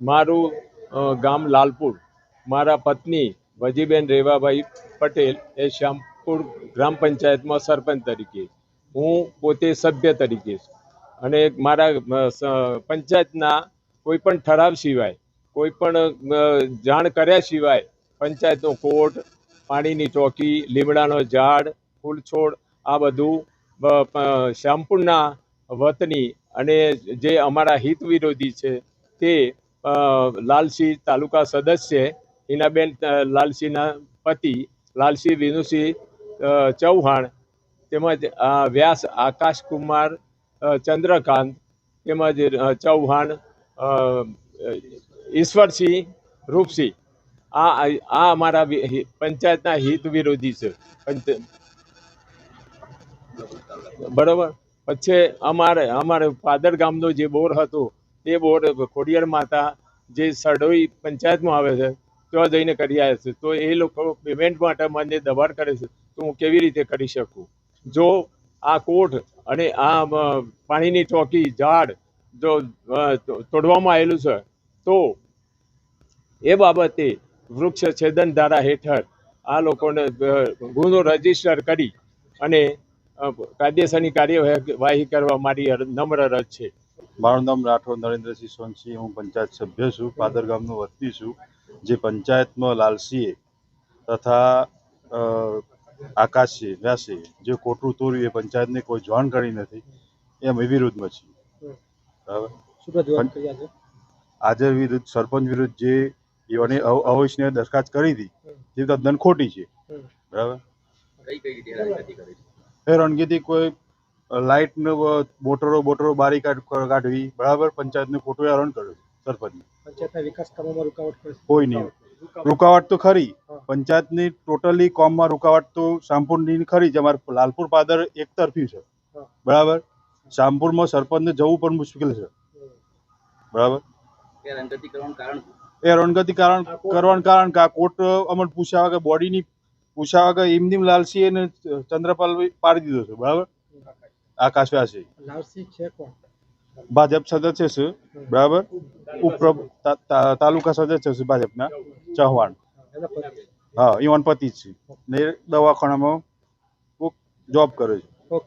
મારું ગામ લાલપુર. મારા પત્ની વજીબેન રેવાભાઈ પટેલ એ શ્યામપુર ગ્રામ પંચાયતમાં સરપંચ તરીકે હું પોતે સભ્ય તરીકે અને મારા પંચાયતના કોઈ પણ ઠરાવ સિવાય, કોઈ પણ જાણ કર્યા સિવાય, પંચાયતનો કોર્ટ પાણીની ચોકી, લીમડાનો ઝાડ ફૂલ છોડ આ બધું શ્યામપુરના વતની અને જે અમારા હિત વિરોધી છે તે લાલસિંહ તાલુકા સદસ્ય હિનાબેન લાલસિંહના પતિ લાલસિંહ વિનુસિંહ ચૌહાણ, તેમજ વ્યાસ આકાશકુમાર ચંદ્રકાંત, તેમજ ચૌહાણ ઈશ્વરસિંહ રૂપસિંહ. આ આ અમારા પંચાયતના હિત વિરોધી છે. બરોબર? પછી અમારે અમારે પાદર ગામનો જે બોર હતો તે બોર્ડ ખોડિયાર માતા જે સડોઈ પંચાયતમાં આવે છે ત્યાં જઈને કરી આવ્યા છે. તો એ લોકો પેમેન્ટ માટે મને દબાણ કરે છે, તો હું કેવી રીતે કરી શકું? જો આ કોર્ટ અને આ પાણીની ચોકી, ઝાડ જો તોડવામાં આવેલું છે, તો એ બાબતે વૃક્ષ છેદન ધારા હેઠળ આ લોકોને ગુનો રજિસ્ટર કરી અને કાયદેસરની કાર્યવાહી કરવા મારી નમ્ર રજ છે. મારું નામ રાઠોડ નરેન્દ્રસિંહ સોનસિંહ હું પંચાયત સભ્ય છું પાદર ગામનો વતની છું જે પંચાયતમાં લાલસીએ તથા અ, આકાશસિંહ વ્યાસે જે કોટરું તોર્યું એ પંચાયતને કોઈ જાણ કરી નથી એ અમે વિરુદ્ધમાં છીએ. બરાબર? આજે વિરુદ્ધ સરપંચ વિરુદ્ધ જે એઓને અવ- દરખાસ્ત કરી હતી તે તદ્દન ખોટી છે. બરાબર? હેરાનગીથી કોઈ લાઇટ બોટરો બોટરો બારી કાઢવી. બરાબર? પંચાયતને ખોટું હેરાન કર્યું સરપંચ પંચાયતના વિકાસ કામોમાં રૂકાવટ કરે કોઈ નહીં. રૂકાવટ. તો ખરી. પંચાયતની ટોટલી કોમમાં રૂકાવટ તો શામપુરની ખરી જ. અમારે લાલપુર પાદર એક તરફી છે. બરાબર? શામપુરમાં સરપંચને જવું પણ મુશ્કેલ છે. બરાબર? એ રણગતિ કારણ કરવાનું કારણ કે આ કોર્ટ અમને પૂછ્યા વગર બોડીની પૂછ્યા વગર એમની લાલસી એને ચંદ્રપાલ પાડી દીધો છે. બરાબર? આકાશ વ્યાસી છે ભાજપ સદસ્ય છે બરાબર? તા- તાલુકા સદસ્ય છે ભાજપના ચૌહાણ. હા ઈવન પતિ છે. ને દવાખાનામાં જોબ કરે છે.